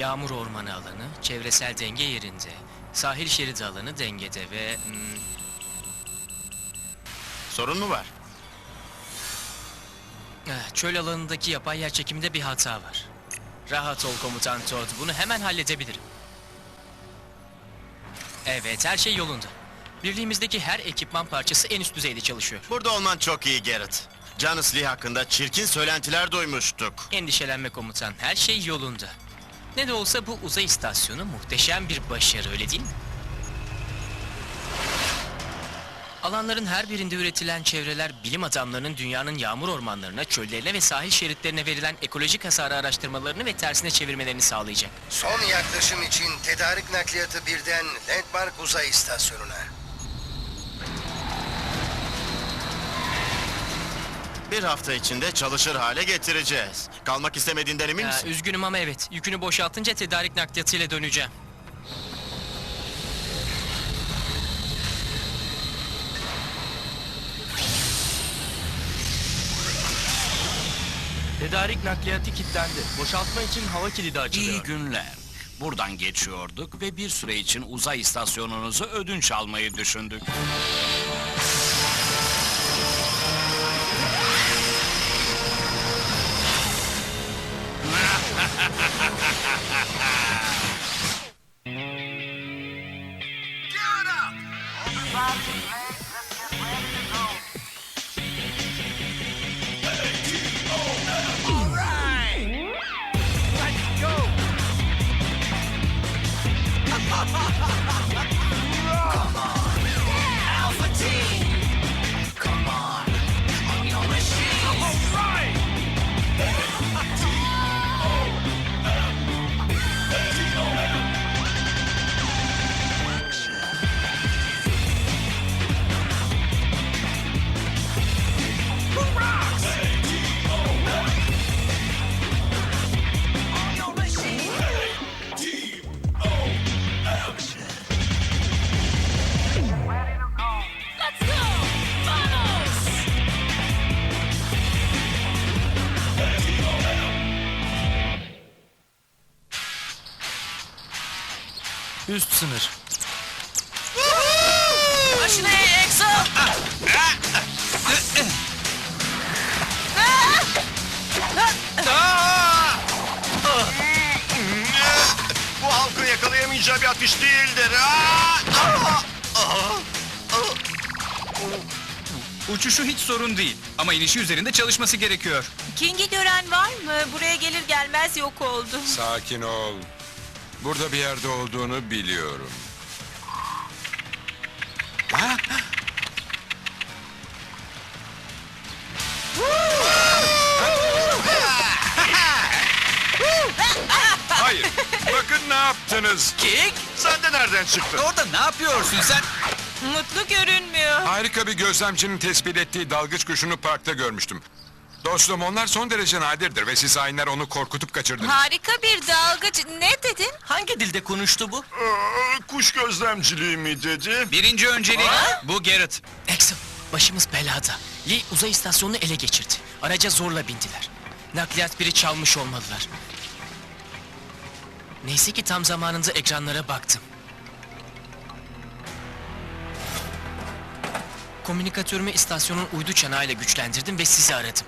Yağmur ormanı alanı, çevresel denge yerinde. Sahil şeridi alanı dengede ve... hmm, Sorun mu var? eh, çöl alanındaki yapay yer çekiminde bir hata var. Rahat ol komutan Todd, bunu hemen halledebilirim. Evet, her şey yolunda. Birliğimizdeki her ekipman parçası en üst düzeyde çalışıyor. Burada olman çok iyi Garrett. Janus Lee hakkında çirkin söylentiler duymuştuk. Endişelenme komutan, her şey yolunda. Ne de olsa bu uzay istasyonu muhteşem bir başarı, öyle değil mi? Alanların her birinde üretilen çevreler bilim adamlarının dünyanın yağmur ormanlarına, çöllerine ve sahil şeritlerine verilen ekolojik hasarı araştırmalarını ve tersine çevirmelerini sağlayacak. Son yaklaşım için tedarik nakliyatı birden Landmark Uzay İstasyonu'na. Bir hafta içinde çalışır hale getireceğiz. Kalmak istemediğinden emin Ya, misin? üzgünüm ama evet, yükünü boşaltınca tedarik nakliyatıyla döneceğim. Tedarik nakliyatı kilitlendi. Boşaltma için hava kilidi açılıyor. İyi günler. Buradan geçiyorduk ve bir süre için uzay istasyonunuzu ödünç almayı düşündük. Sınır. Ashley, Exo! Bu halkın yakalayamayacağı bir atış değildir. Uçuşu hiç sorun değil ama inişi üzerinde çalışması gerekiyor. King'i gören var mı? Buraya gelir gelmez yok oldu. Sakin ol. Burada bir yerde olduğunu biliyorum. Ha? Hayır. Bakın ne yaptınız. Kik, Sen de nereden çıktın? orada ne yapıyorsun sen? Mutlu görünmüyor. Harika bir gözlemcinin tespit ettiği dalgıç kuşunu parkta görmüştüm. Dostum onlar son derece nadirdir ve siz hainler onu korkutup kaçırdınız. Harika bir dalgıç. Ne dedin? Hangi dilde konuştu bu? kuş gözlemciliği mi dedi? Birinci öncelik bu Garrett. Exo, başımız belada. Lee uzay istasyonunu ele geçirdi. Araca zorla bindiler. Nakliyat biri çalmış olmalılar. Neyse ki tam zamanında ekranlara baktım. Komünikatörümü istasyonun uydu çanağıyla güçlendirdim ve sizi aradım.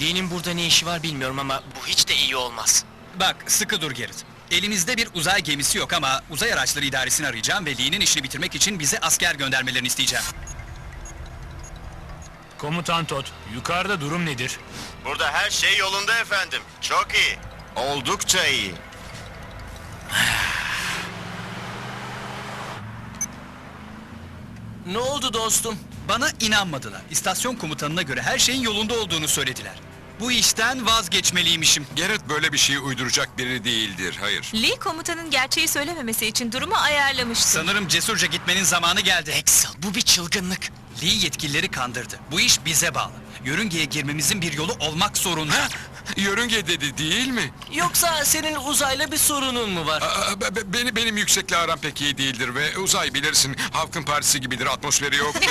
Lee'nin burada ne işi var bilmiyorum ama bu hiç de iyi olmaz. Bak sıkı dur Garrett. Elimizde bir uzay gemisi yok ama uzay araçları idaresini arayacağım ve Lee'nin işini bitirmek için bize asker göndermelerini isteyeceğim. Komutan Todd, yukarıda durum nedir? Burada her şey yolunda efendim. Çok iyi. Oldukça iyi. Ne oldu dostum? Bana inanmadılar. İstasyon komutanına göre her şeyin yolunda olduğunu söylediler. Bu işten vazgeçmeliymişim. Gerrit böyle bir şeyi uyduracak biri değildir. Hayır. Lee komutanın gerçeği söylememesi için durumu ayarlamıştı. Sanırım cesurca gitmenin zamanı geldi. Axel, bu bir çılgınlık. Lee yetkilileri kandırdı. Bu iş bize bağlı. Yörüngeye girmemizin bir yolu olmak zorunda. Yörünge dedi değil mi? Yoksa senin uzayla bir sorunun mu var? Aa, be- be- beni, benim yüksekle aram pek iyi değildir ve uzay bilirsin halkın partisi gibidir atmosferi yok.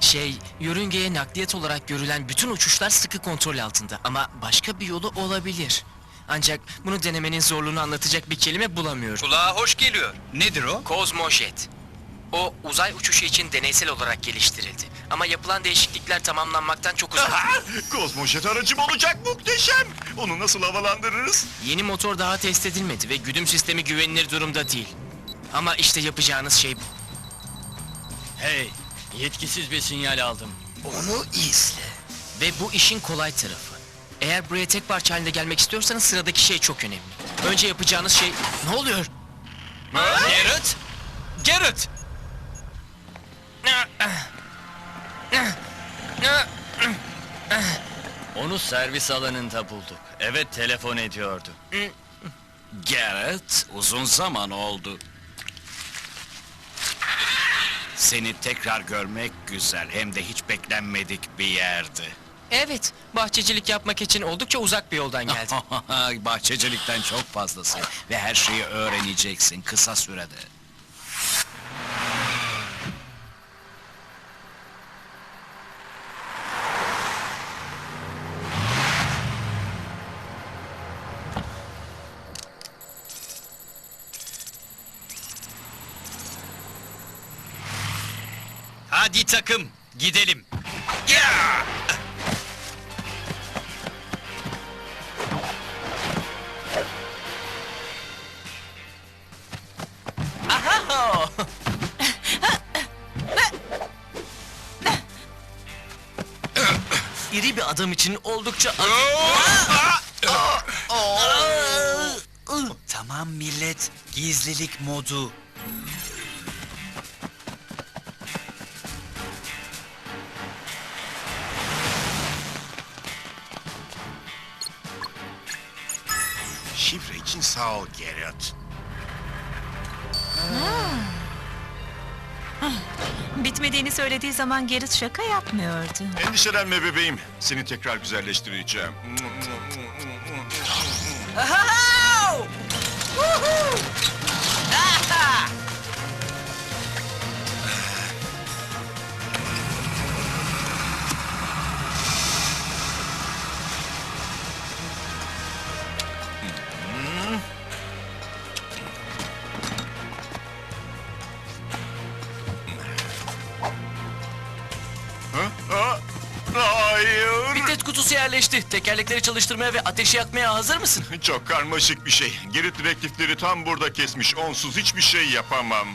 Şey, yörüngeye nakliyat olarak görülen bütün uçuşlar sıkı kontrol altında. Ama başka bir yolu olabilir. Ancak bunu denemenin zorluğunu anlatacak bir kelime bulamıyorum. Kulağa hoş geliyor. Nedir o? Kozmojet. O uzay uçuşu için deneysel olarak geliştirildi. Ama yapılan değişiklikler tamamlanmaktan çok uzak. Aha! Kozmojet aracım olacak muhteşem. Onu nasıl havalandırırız? Yeni motor daha test edilmedi ve güdüm sistemi güvenilir durumda değil. Ama işte yapacağınız şey bu. Hey, yetkisiz bir sinyal aldım. Onu izle. Ve bu işin kolay tarafı. Eğer buraya tek parça halinde gelmek istiyorsanız sıradaki şey çok önemli. Önce yapacağınız şey... Ne oluyor? Garrett! Garrett! Onu servis alanında bulduk. Evet telefon ediyordu. Garrett, uzun zaman oldu. Seni tekrar görmek güzel, hem de hiç beklenmedik bir yerdi. Evet, bahçecilik yapmak için oldukça uzak bir yoldan geldim. Bahçecilikten çok fazlası ve her şeyi öğreneceksin kısa sürede. Hadi takım, gidelim. İri bir adam için oldukça... Tamam millet, gizlilik modu. Sağ ol Gerrit. Bitmediğini söylediği zaman Gerrit şaka yapmıyordu. Endişelenme bebeğim. Seni tekrar güzelleştireceğim. Yerleşti. Tekerlekleri çalıştırmaya ve ateşi yakmaya hazır mısın? Çok karmaşık bir şey. Geri direktifleri tam burada kesmiş. Onsuz hiçbir şey yapamam.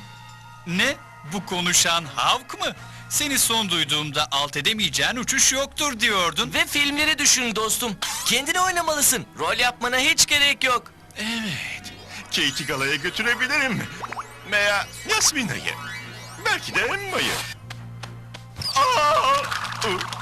Ne? Bu konuşan Havk mı? Seni son duyduğumda alt edemeyeceğin uçuş yoktur diyordun. Ve filmleri düşün dostum. Kendini oynamalısın. Rol yapmana hiç gerek yok. Evet. Kate'i galaya götürebilirim. Veya Yasmina'yı. Belki de Emma'yı. Aa!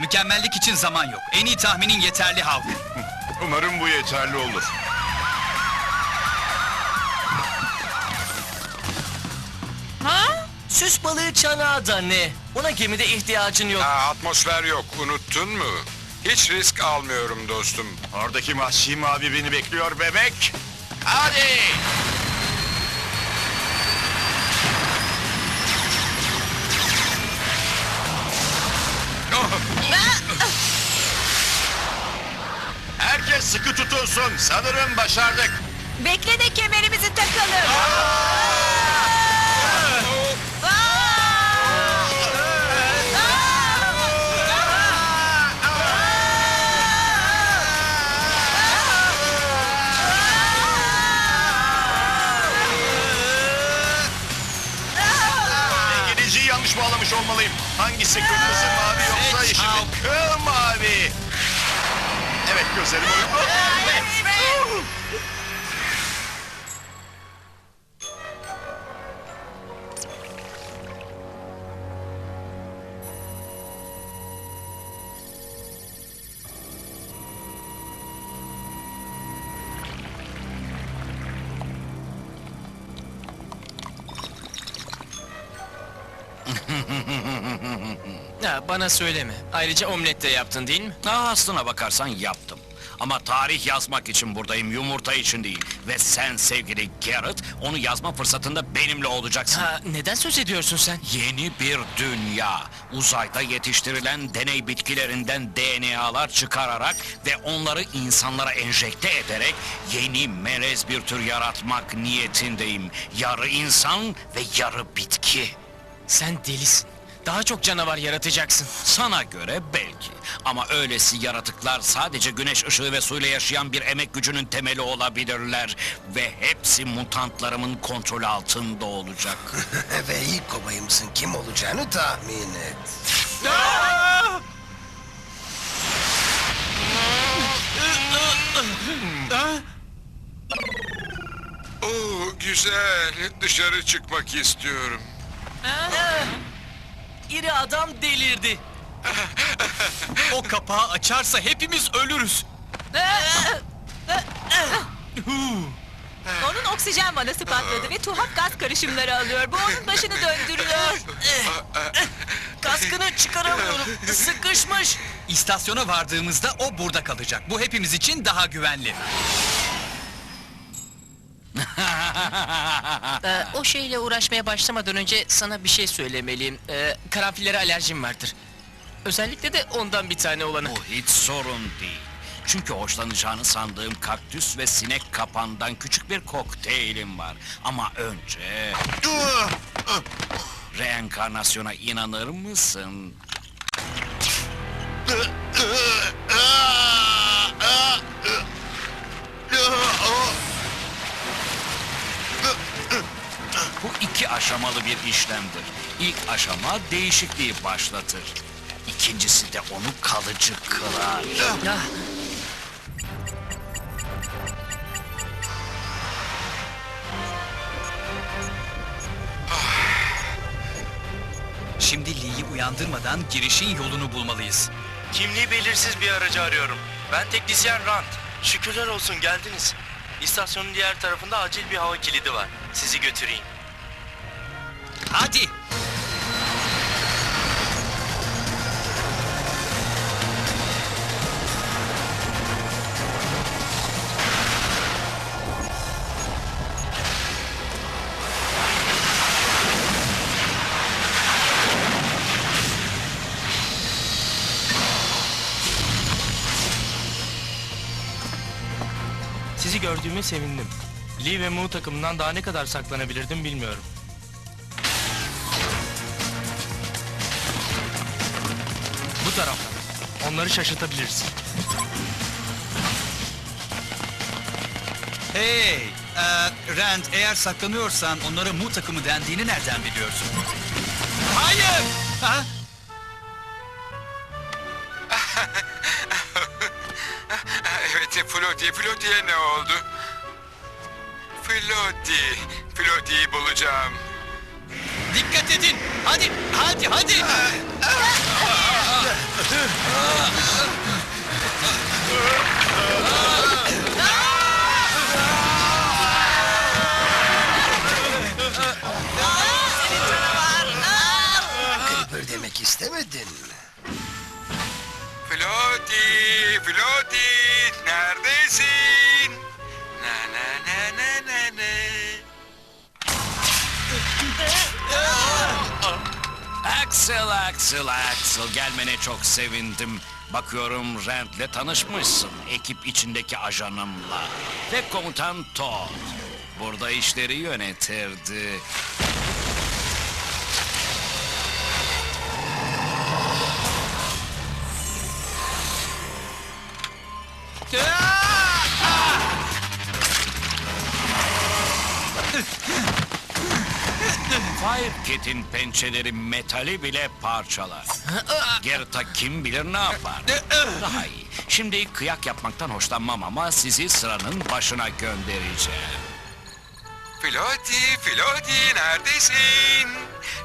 Mükemmellik için zaman yok. En iyi tahminin yeterli Havk. Umarım bu yeterli olur. Ha? Süs balığı çanağı da ne? Ona gemide ihtiyacın yok. Aa, atmosfer yok, unuttun mu? Hiç risk almıyorum dostum. Oradaki vahşi mavi beni bekliyor bebek. Hadi! Herkes sıkı tutulsun. Sanırım başardık. Bekle de kemerimizi takalım. Dengeleciyi yanlış bağlamış olmalıyım. Hangisi kırmızı mavi yoksa yeşil mi? Kıl mavi. Evet gözlerim bana söyleme. Ayrıca omlet de yaptın değil mi? Aa, aslına bakarsan yaptım. Ama tarih yazmak için buradayım, yumurta için değil. Ve sen sevgili Garrett, onu yazma fırsatında benimle olacaksın. Ha, neden söz ediyorsun sen? Yeni bir dünya. Uzayda yetiştirilen deney bitkilerinden DNA'lar çıkararak ve onları insanlara enjekte ederek yeni melez bir tür yaratmak niyetindeyim. Yarı insan ve yarı bitki. Sen delisin. Daha çok canavar yaratacaksın. Sana göre belki. Ama öylesi yaratıklar sadece güneş ışığı ve suyla yaşayan bir emek gücünün temeli olabilirler. Ve hepsi mutantlarımın kontrol altında olacak. Ve ilk kobayımsın kim olacağını tahmin et. Oo, güzel. Dışarı çıkmak istiyorum. İri adam delirdi. o kapağı açarsa hepimiz ölürüz. Onun oksijen vanası patladı ve tuhaf gaz karışımları alıyor. Bu onun başını döndürüyor. Kaskını çıkaramıyorum. Sıkışmış. İstasyona vardığımızda o burada kalacak. Bu hepimiz için daha güvenli. Ee, o şeyle uğraşmaya başlamadan önce sana bir şey söylemeliyim. Ee, karanfillere alerjim vardır. Özellikle de ondan bir tane olanı. Bu hiç sorun değil. Çünkü hoşlanacağını sandığım kaktüs ve sinek kapandan küçük bir kokteylim var. Ama önce... Reenkarnasyona inanır mısın? Bu iki aşamalı bir işlemdir. İlk aşama değişikliği başlatır. İkincisi de onu kalıcı kılar. Ya, Şimdi Lee'yi uyandırmadan girişin yolunu bulmalıyız. Kimliği belirsiz bir aracı arıyorum. Ben teknisyen Rand. Şükürler olsun geldiniz. İstasyonun diğer tarafında acil bir hava kilidi var. Sizi götüreyim. Hadi. Sizi gördüğüme sevindim. Lee ve Mu takımından daha ne kadar saklanabilirdim bilmiyorum. Onları şaşırtabiliriz. Hey, e, Rand eğer saklanıyorsan onlara Mu takımı dendiğini nereden biliyorsun? Hayır! Ha? Evet, Flotti. Flotti'ye ne oldu? Flotti. Flotti'yi bulacağım. Dikkat edin! Hadi, hadi, hadi! Creeper demek istemedin mi? Flotti, Flotti, neredesin? Axel, Axel, Axel gelmene çok sevindim. Bakıyorum Rand'le tanışmışsın. Ekip içindeki ajanımla. Ve komutan Todd. Burada işleri yönetirdi. Fireket'in pençeleri metali bile parçalar. Gerta kim bilir ne yapar. Daha iyi. Şimdi kıyak yapmaktan hoşlanmam ama sizi sıranın başına göndereceğim. Flotti, Flotti, neredesin?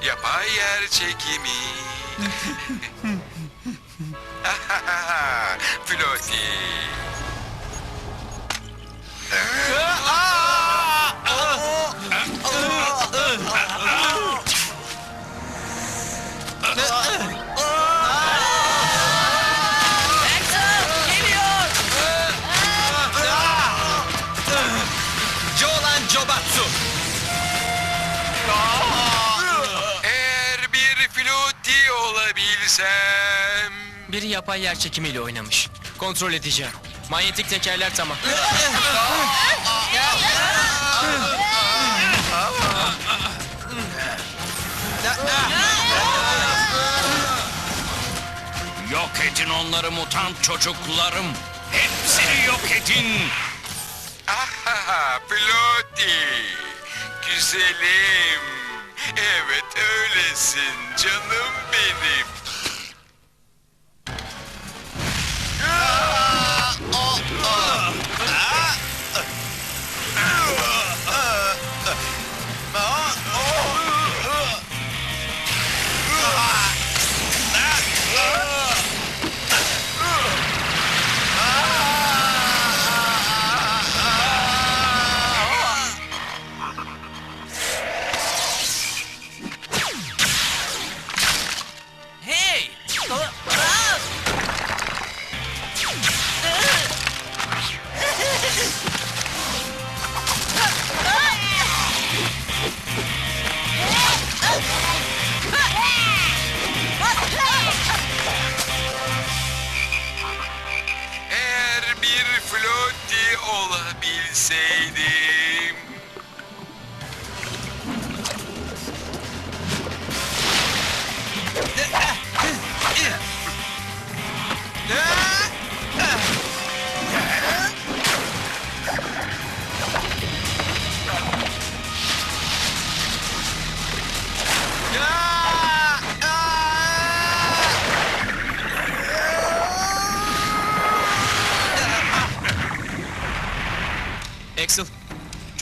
Yapay yer çekimi. Flotti. Axel girsem? Biri yapay yer çekimiyle oynamış. Kontrol edeceğim. Manyetik tekerler tamam. Yok edin onları mutant çocuklarım. Hepsini yok edin. Ahaha, Ploti. Güzelim. Evet öylesin canım benim. Hey!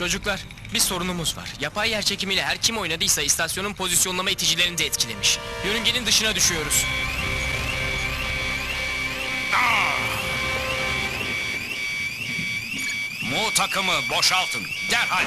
Çocuklar bir sorunumuz var. Yapay yer çekimiyle her kim oynadıysa istasyonun pozisyonlama iticilerini de etkilemiş. Yörüngenin dışına düşüyoruz. Mu takımı boşaltın. Derhal.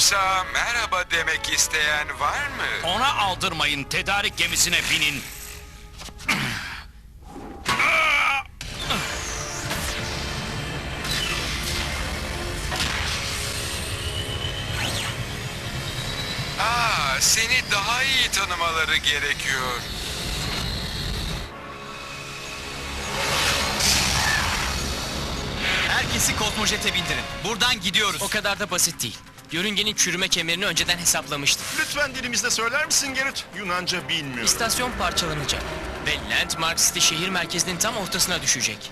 Kumsa merhaba demek isteyen var mı? Ona aldırmayın. Tedarik gemisine binin. Aa, seni daha iyi tanımaları gerekiyor. Herkesi kozmojete bindirin. Buradan gidiyoruz. O kadar da basit değil. Yörüngenin çürüme kemerini önceden hesaplamıştım. Lütfen dilimizde söyler misin Gerrit? Yunanca bilmiyorum. İstasyon parçalanacak. Ve Landmark City şehir merkezinin tam ortasına düşecek.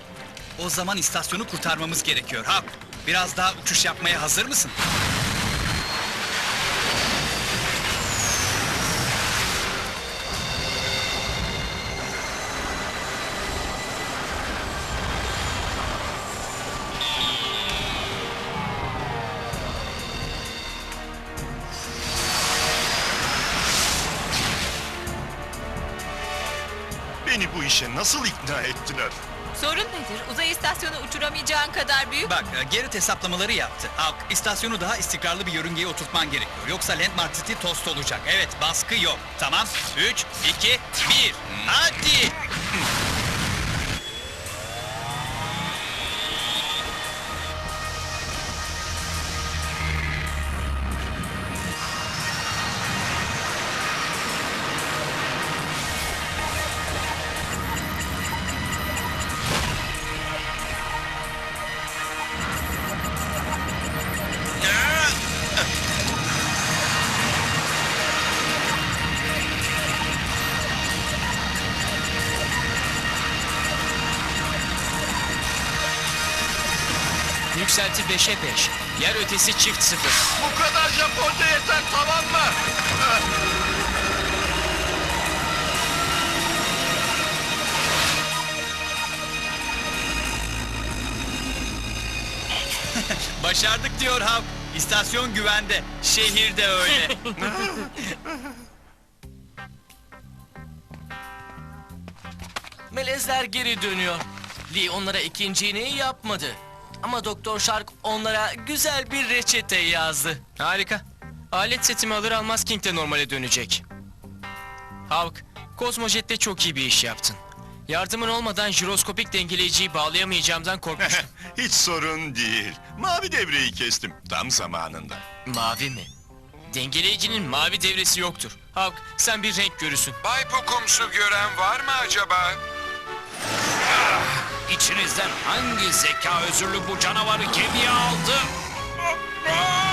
O zaman istasyonu kurtarmamız gerekiyor. Ha, biraz daha uçuş yapmaya hazır mısın? Beni bu işe nasıl ikna ettiler? Sorun nedir? Uzay istasyonu uçuramayacağın kadar büyük. Bak, e, Gerrit hesaplamaları yaptı. Halk, istasyonu daha istikrarlı bir yörüngeye oturtman gerekiyor. Yoksa Landmark City tost olacak. Evet, baskı yok. Tamam, 3, 2, 1. Hadi! Yükselti 5'e 5. Yer ötesi çift sıfır. Bu kadar Japonca yeter tamam mı? Başardık diyor Havk. İstasyon güvende. Şehirde öyle. Melezler geri dönüyor. Lee onlara ikinci iğneyi yapmadı. Ama Doktor Shark onlara güzel bir reçete yazdı. Harika. Alet setimi alır almaz King de normale dönecek. Hawk, Kozmojet'te çok iyi bir iş yaptın. Yardımın olmadan jiroskopik dengeleyiciyi bağlayamayacağımdan korkmuştum. Hiç sorun değil. Mavi devreyi kestim tam zamanında. mavi mi? Dengeleyicinin mavi devresi yoktur. Hawk, sen bir renk görürsün. Bay Pokumsu gören var mı acaba? İçinizden hangi zeka özürlü bu canavarı gemiye aldı? Ah, ah.